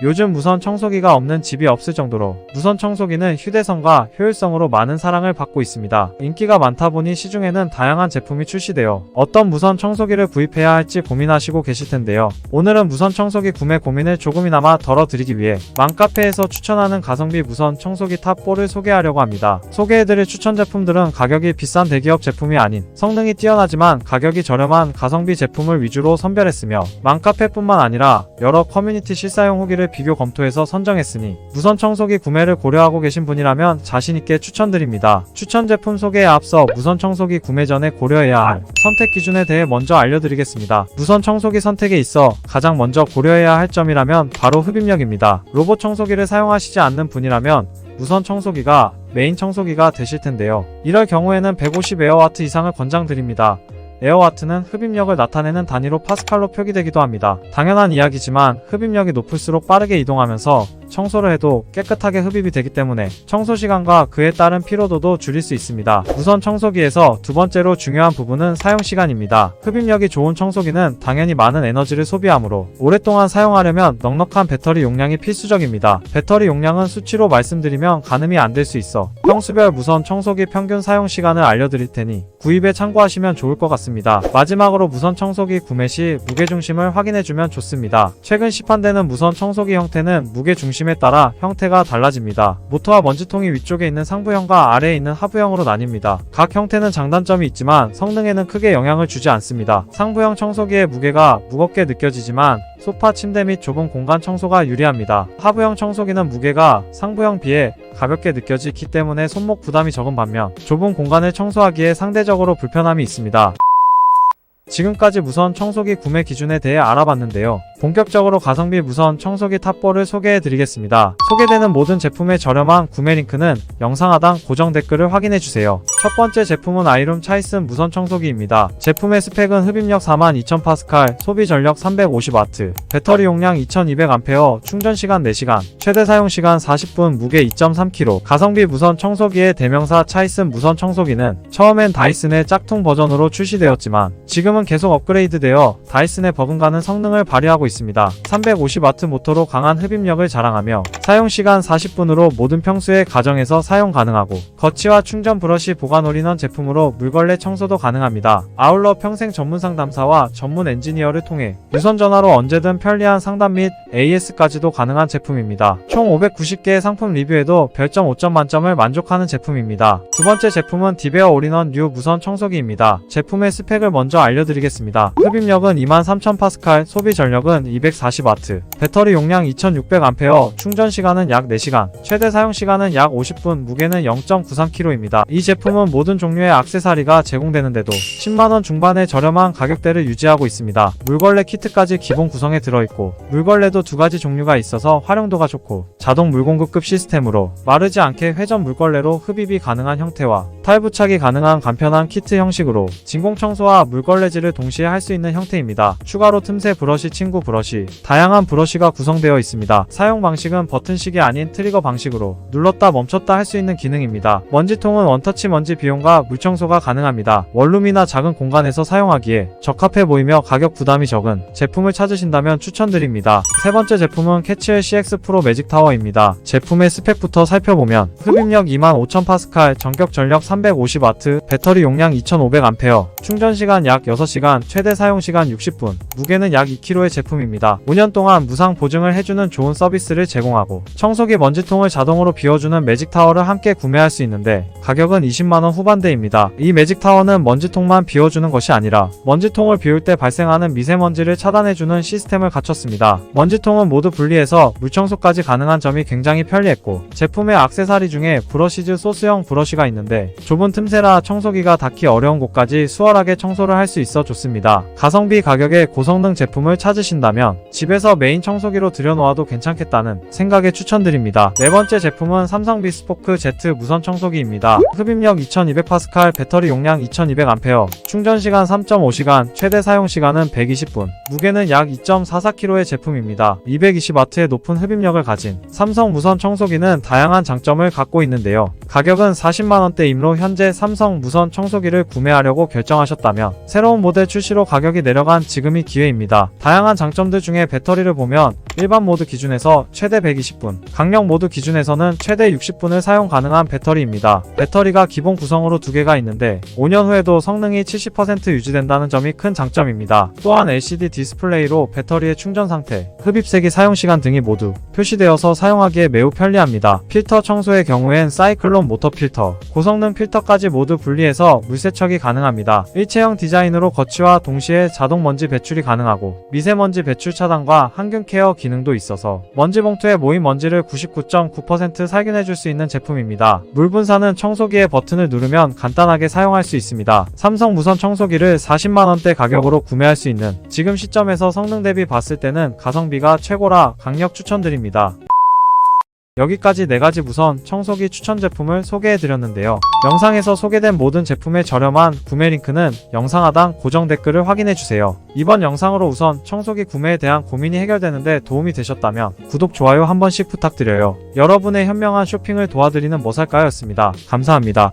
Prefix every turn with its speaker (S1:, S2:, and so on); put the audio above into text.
S1: 요즘 무선 청소기가 없는 집이 없을 정도로 무선 청소기는 휴대성과 효율성으로 많은 사랑을 받고 있습니다. 인기가 많다 보니 시중에는 다양한 제품이 출시되어 어떤 무선 청소기를 구입해야 할지 고민하시고 계실 텐데요. 오늘은 무선 청소기 구매 고민을 조금이나마 덜어드리기 위해 맘카페에서 추천하는 가성비 무선 청소기 탑4를 소개하려고 합니다. 소개해드릴 추천 제품들은 가격이 비싼 대기업 제품이 아닌 성능이 뛰어나지만 가격이 저렴한 가성비 제품을 위주로 선별했으며 맘카페뿐만 아니라 여러 커뮤니티 실사용 후기를 비교 검토해서 선정했으니 무선 청소기 구매를 고려하고 계신 분이라면 자신있게 추천드립니다. 추천 제품 소개에 앞서 무선 청소기 구매 전에 고려해야 할 선택 기준에 대해 먼저 알려드리겠습니다. 무선 청소기 선택에 있어 가장 먼저 고려해야 할 점이라면 바로 흡입력입니다. 로봇 청소기를 사용하시지 않는 분이라면 무선 청소기가 메인 청소기가 되실 텐데요. 이럴 경우에는 150 에어와트 이상을 권장드립니다. 에어와트는 흡입력을 나타내는 단위로 파스칼로 표기되기도 합니다. 당연한 이야기지만 흡입력이 높을수록 빠르게 이동하면서 청소를 해도 깨끗하게 흡입이 되기 때문에 청소 시간과 그에 따른 피로도도 줄일 수 있습니다. 무선 청소기에서 두 번째로 중요한 부분은 사용 시간입니다. 흡입력이 좋은 청소기는 당연히 많은 에너지를 소비하므로 오랫동안 사용하려면 넉넉한 배터리 용량이 필수적입니다. 배터리 용량은 수치로 말씀드리면 가늠이 안 될 수 있어 평수별 무선 청소기 평균 사용 시간을 알려드릴 테니 구입에 참고하시면 좋을 것 같습니다. 마지막으로 무선 청소기 구매 시 무게중심을 확인해주면 좋습니다. 최근 시판되는 무선 청소기 형태는 무게중심 에 따라 형태가 달라집니다. 모터와 먼지통이 위쪽에 있는 상부형과 아래에 있는 하부형으로 나뉩니다. 각 형태는 장단점이 있지만 성능에는 크게 영향을 주지 않습니다. 상부형 청소기의 무게가 무겁게 느껴지지만 소파, 침대 및 좁은 공간 청소가 유리합니다. 하부형 청소기는 무게가 상부형 비해 가볍게 느껴지기 때문에 손목 부담이 적은 반면 좁은 공간을 청소하기에 상대적으로 불편함이 있습니다. 지금까지 무선 청소기 구매 기준에 대해 알아봤는데요. 본격적으로 가성비 무선 청소기 탑4를 소개해 드리겠습니다. 소개되는 모든 제품의 저렴한 구매 링크는 영상 하단 고정 댓글을 확인해 주세요. 첫 번째 제품은 아이룸 차이슨 무선 청소기입니다. 제품의 스펙은 흡입력 42,000파스칼, 소비 전력 350W, 배터리 용량 2200A, 충전 시간 4시간, 최대 사용 시간 40분, 무게 2.3kg. 가성비 무선 청소기의 대명사 차이슨 무선 청소기는 처음엔 다이슨의 짝퉁 버전으로 출시되었지만 지금은 계속 업그레이드되어 다이슨의 버금가는 성능을 발휘하고 있습니다. 350W 모터로 강한 흡입력을 자랑하며 사용 시간 40분으로 모든 평수의 가정에서 사용 가능하고 거치와 충전 브러쉬 보관 올인원 제품으로 물걸레 청소도 가능합니다. 아울러 평생 전문 상담사와 전문 엔지니어를 통해 유선 전화로 언제든 편리한 상담 및 AS까지도 가능한 제품입니다. 총 590개의 상품 리뷰에도 별점 5점 만점을 만족하는 제품입니다. 두 번째 제품은 디베어 올인원 뉴 무선 청소기입니다. 제품의 스펙을 먼저 알려드리겠습니다. 흡입력은 23,000 파스칼, 소비 전력은 240W, 배터리 용량 2600A, 충전 시간은 약 4시간, 최대 사용 시간은 약 50분, 무게는 0.93kg입니다. 이 제품은 모든 종류의 액세서리가 제공되는데도 10만원 중반의 저렴한 가격대를 유지하고 있습니다. 물걸레 키트까지 기본 구성에 들어있고 물걸레도 두 가지 종류가 있어서 활용도가 좋고 자동 물공급급 시스템으로 마르지 않게 회전 물걸레로 흡입이 가능한 형태와 탈부착이 가능한 간편한 키트 형식으로 진공 청소와 물걸레질을 동시에 할 수 있는 형태입니다. 추가로 틈새 브러쉬 친구 브러쉬 다양한 브러쉬가 구성되어 있습니다. 사용 방식은 버튼식이 아닌 트리거 방식으로 눌렀다 멈췄다 할 수 있는 기능입니다. 먼지통은 원터치 먼지 비용과 물청소가 가능합니다. 원룸이나 작은 공간에서 사용하기에 적합해 보이며 가격 부담이 적은 제품을 찾으신다면 추천드립니다. 세 번째 제품은 캐치웰 CX 프로 매직 타워입니다. 제품의 스펙부터 살펴보면 흡입력 25,000파스칼, 전격 전력 350W, 배터리 용량 2,500A, 충전 시간 약 6시간, 최대 사용 시간 60분, 무게는 약 2kg의 제품입니다. 5년 동안 무상 보증을 해주는 좋은 서비스를 제공하고 청소기 먼지통을 자동으로 비워주는 매직 타워를 함께 구매할 수 있는데 가격은 20만원 후반대입니다. 이 매직 타워는 먼지통만 비워주는 것이 아니라 먼지통을 비울 때 발생하는 미세먼지를 차단해주는 시스템을 갖췄습니다. 먼지통은 모두 분리해서 물청소까지 가능한 점이 굉장히 편리했고 제품의 액세서리 중에 브러시즈 소스형 브러쉬가 있는데 좁은 틈새라 청소기가 닿기 어려운 곳까지 수월하게 청소를 할 수 있어 좋습니다. 가성비 가격에 고성능 제품을 찾으신다면 집에서 메인 청소기로 들여놓아도 괜찮겠다는 생각에 추천드립니다. 네 번째 제품은 삼성 비스포크 Z 무선 청소기입니다. 흡입력 2200파스칼, 배터리 용량 2200A, 충전 시간 3.5시간, 최대 사용 시간은 120분, 무게는 약 2.44kg의 제품입니다. 220W의 높은 흡입력을 가진 삼성 무선 청소기는 다양한 장점을 갖고 있는데요. 가격은 40만원대이므로 현재 삼성 무선 청소기를 구매하려고 결정하셨다면 새로운 모델 출시로 가격이 내려간 지금이 기회입니다. 다양한 장점들 중에 배터리를 보면 일반 모드 기준에서 최대 120분, 강력 모드 기준에서는 최대 60분을 사용 가능한 배터리입니다. 배터리가 기본 구성으로 두 개가 있는데 5년 후에도 성능이 70% 유지된다는 점이 큰 장점입니다. 또한 LCD 디스플레이로 배터리의 충전 상태, 흡입세기 사용 시간 등이 모두 표시되어서 사용하기에 매우 편리합니다. 필터 청소의 경우엔 사이클론 모터 필터, 고성능 필터까지 모두 분리해서 물세척이 가능합니다. 일체형 디자인으로 거치와 동시에 자동 먼지 배출이 가능하고 미세먼지 배출 차단과 항균 케어 기능도 있어서 먼지 봉투에 모인 먼지를 99.9% 살균해줄 수 있는 제품입니다. 물 분사는 청소기의 버튼을 누르면 간단하게 사용할 수 있습니다. 삼성 무선 청소기를 40만원대 가격으로 구매할 수 있는 지금 시점에서 성능 대비 봤을 때는 가성비가 최고라 강력 추천드립니다. 여기까지 4가지 무선 청소기 추천 제품을 소개해드렸는데요. 영상에서 소개된 모든 제품의 저렴한 구매 링크는 영상 하단 고정 댓글을 확인해주세요. 이번 영상으로 우선 청소기 구매에 대한 고민이 해결되는데 도움이 되셨다면 구독, 좋아요 한 번씩 부탁드려요. 여러분의 현명한 쇼핑을 도와드리는 뭐살까요 였습니다. 감사합니다.